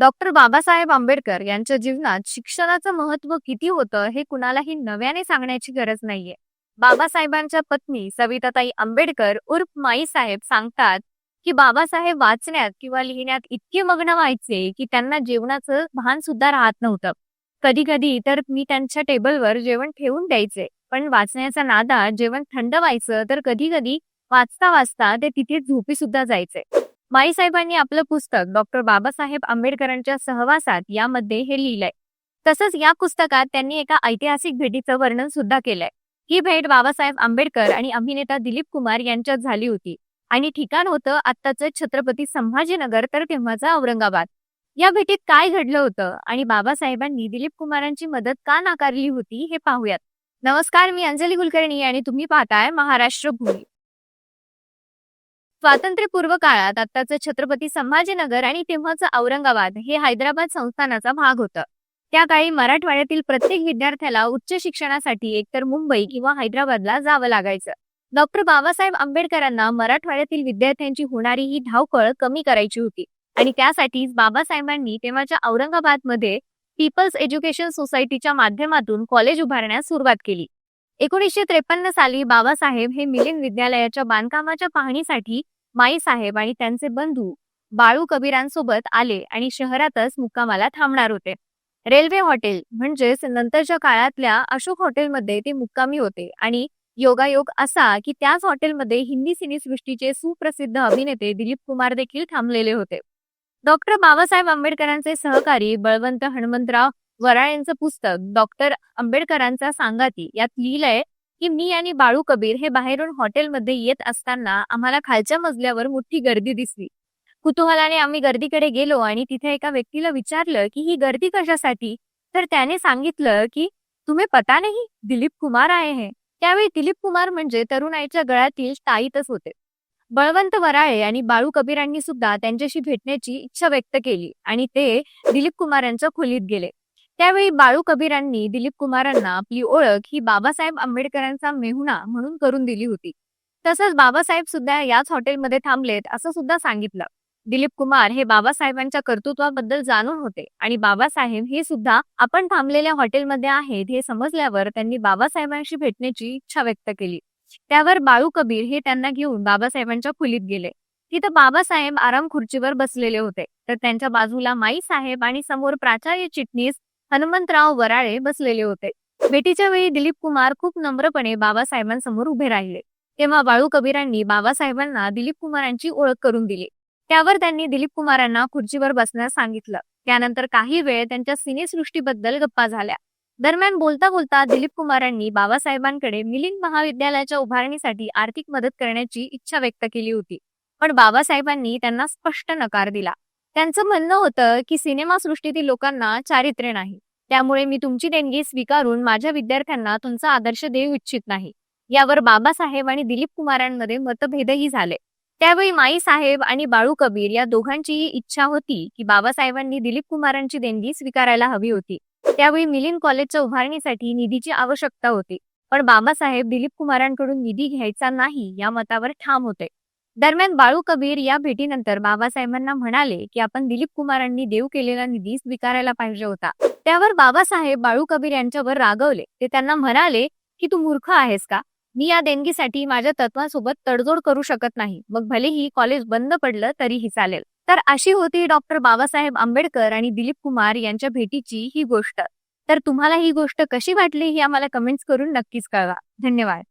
Doctor Babasaheb Ambedkar यांच्या जीवनात शिक्षणाचं महत्त्व किती होतं हे कुणालाही नव्याने सांगण्याची गरज नाहीये. बाबासाहेबांच्या पत्नी सविताताई आंबेडकर उर्फ माईसाहेब सांगतात की बाबासाहेब वाचण्यात किंवा लिहिण्यात इतके मग्न व्हायचे की त्यांना जेवणाचं भान सुद्धा राहत नव्हतं. कधी कधी तर मी त्यांच्या टेबलवर जेवण ठेवून द्यायचे पण वाचण्याचा नादा जेवण थंड व्हायचं तर कधी कधी वाचता वाचता ते तिथे झोपी सुद्धा जायचे. माईसाहेबांनी आपलं पुस्तक डॉक्टर बाबासाहेब आंबेडकरांच्या सहवासात यामध्ये हे लिहिलंय. तसंच या पुस्तकात त्यांनी एका ऐतिहासिक भेटीचं वर्णन सुद्धा केलंय. ही भेट बाबासाहेब आंबेडकर आणि अभिनेता दिलीप कुमार यांच्यात झाली होती. आणि ठिकाण होतं आत्ताचं छत्रपती संभाजीनगर तर तेव्हाचा औरंगाबाद. या भेटीत काय घडलं होतं आणि बाबासाहेबांनी दिलीप कुमारांची मदत का नाकारली होती हे पाहूयात. नमस्कार मी अंजली कुलकर्णी आणि तुम्ही पाहताय महाराष्ट्र भूमी. स्वातंत्र्यपूर्व काळात आत्ताचं छत्रपती संभाजीनगर आणि तेव्हाचं औरंगाबाद हे हैदराबाद संस्थानाचा भाग होतं. त्या काळी मराठवाड्यातील प्रत्येक विद्यार्थ्याला उच्च शिक्षणासाठी एकतर मुंबई किंवा हैदराबादला जावं लागायचं. डॉक्टर बाबासाहेब आंबेडकरांना मराठवाड्यातील विद्यार्थ्यांची होणारी ही धावपळ कमी करायची होती. आणि त्यासाठीच बाबासाहेबांनी तेव्हाच्या औरंगाबादमध्ये पीपल्स एज्युकेशन सोसायटीच्या माध्यमातून कॉलेज उभारण्यास सुरुवात केली. एकोणीसशे त्रेपन्न साली बाबासाहेब हे मिलिंद विद्यालयाच्या बांधकामाच्या पाहणीसाठी माई साहेब आणि त्यांचे बंधू बाळू कबीरांसोबत आले आणि शहरातच मुक्कामाला थांबणार होते. रेल्वे हॉटेल म्हणजेच नंतरच्या काळातल्या अशोक हॉटेलमध्ये ते मुक्कामी होते आणि योगायोग असा की त्याच हॉटेलमध्ये हिंदी सिनेसृष्टीचे सुप्रसिद्ध अभिनेते दिलीप कुमार देखील थांबलेले होते. डॉक्टर बाबासाहेब आंबेडकरांचे सहकारी बळवंत हनुमंतराव वराळेंचं पुस्तक डॉक्टर आंबेडकरांचा सांगाती यात लिहिलंय की मी आणि बाळू कबीर हे बाहेरून हॉटेलमध्ये येत असताना आम्हाला खालच्या मजल्यावर मोठी गर्दी दिसली. कुतूहलाने आम्ही गर्दीकडे गेलो आणि तिथे एका व्यक्तीला विचारलं की ही गर्दी कशासाठी? तर त्याने सांगितलं की तुम्ही पता नाही दिलीप कुमार आहे हे. त्यावेळी दिलीप कुमार म्हणजे तरुणाईच्या गळ्यातील टाईतच होते. बळवंत वराळे आणि बाळू कबीरांनी सुद्धा त्यांच्याशी भेटण्याची इच्छा व्यक्त केली आणि ते दिलीप कुमार यांच्या खोलीत गेले. त्यावेळी बाळू कबीरांनी दिलीप कुमारांना आपली ओळख ही बाबासाहेब आंबेडकरांचा मेहुणा म्हणून करून दिली होती. तसंच बाबासाहेब सुद्धा याच हॉटेलमध्ये थांबलेत असं सुद्धा सांगितलं. दिलीप कुमार हे बाबासाहेबांच्या कर्तृत्वाबद्दल जाणून होते आणि बाबासाहेब हे सुद्धा आपण थांबलेल्या हॉटेलमध्ये आहेत हे समजल्यावर त्यांनी बाबासाहेबांशी भेटण्याची इच्छा व्यक्त केली. त्यावर बाळू कबीर हे त्यांना घेऊन बाबासाहेबांच्या खोलीत गेले. तिथं बाबासाहेब आराम खुर्चीवर बसलेले होते. तर त्यांच्या बाजूला माई साहेब आणि समोर प्राचार्य चिटणीस हनुमंतराव वराळे बसलेले होते. भेटीच्या वेळी दिलीप कुमार खूप नम्रपणे बाबासाहेबांसमोर उभे राहिले. तेव्हा बाळू कबीरांनी बाबासाहेबांना दिलीप कुमारांची ओळख करून दिली. त्यावर त्यांनी दिलीप कुमारांना खुर्चीवर बसण्यास सांगितलं. त्यानंतर काही वेळ त्यांच्या सिनेसृष्टीबद्दल गप्पा झाल्या. दरम्यान बोलता बोलता दिलीप कुमारांनी बाबासाहेबांकडे मिलिंद महाविद्यालयाच्या उभारणीसाठी आर्थिक मदत करण्याची इच्छा व्यक्त केली होती. पण बाबासाहेबांनी त्यांना स्पष्ट नकार दिला. त्यांचं म्हणणं होतं की सिनेमा सृष्टीतील लोकांना चारित्र्य नाही. त्यामुळे मी तुमची देणगी स्वीकारून माझ्या विद्यार्थ्यांना तुमचा आदर्श देऊ इच्छित नाही. यावर बाबासाहेब आणि दिलीप कुमारांमध्ये मतभेदही झाले. त्यावेळी माई साहेब आणि बाळू कबीर या दोघांचीही इच्छा होती की बाबासाहेबांनी दिलीप कुमारांची देणगी स्वीकारायला हवी होती. त्यावेळी मिलिंद कॉलेजच्या उभारणीसाठी निधीची आवश्यकता होती. पण बाबासाहेब दिलीप कुमारांकडून निधी घ्यायचा नाही या मतावर ठाम होते. दरम्यान बाळू कबीर या भेटीनंतर बाबासाहेबांना म्हणाले की आपण दिलीप कुमारांनी देऊ केलेला निधी स्वीकारायला पाहिजे होता. त्यावर बाबासाहेब बाळू कबीर यांच्यावर रागवले. ते त्यांना म्हणाले की तू मूर्ख आहेस का? मी या देणगीसाठी माझ्या तत्वांसोबत तडजोड करू शकत नाही. मग भलेही कॉलेज बंद पडलं तरीही चालेल. तर अशी होती डॉक्टर बाबासाहेब आंबेडकर आणि दिलीप कुमार यांच्या भेटीची ही गोष्ट. तर तुम्हाला ही गोष्ट कशी वाटली ही आम्हाला कमेंट्स करून नक्कीच कळवा. धन्यवाद.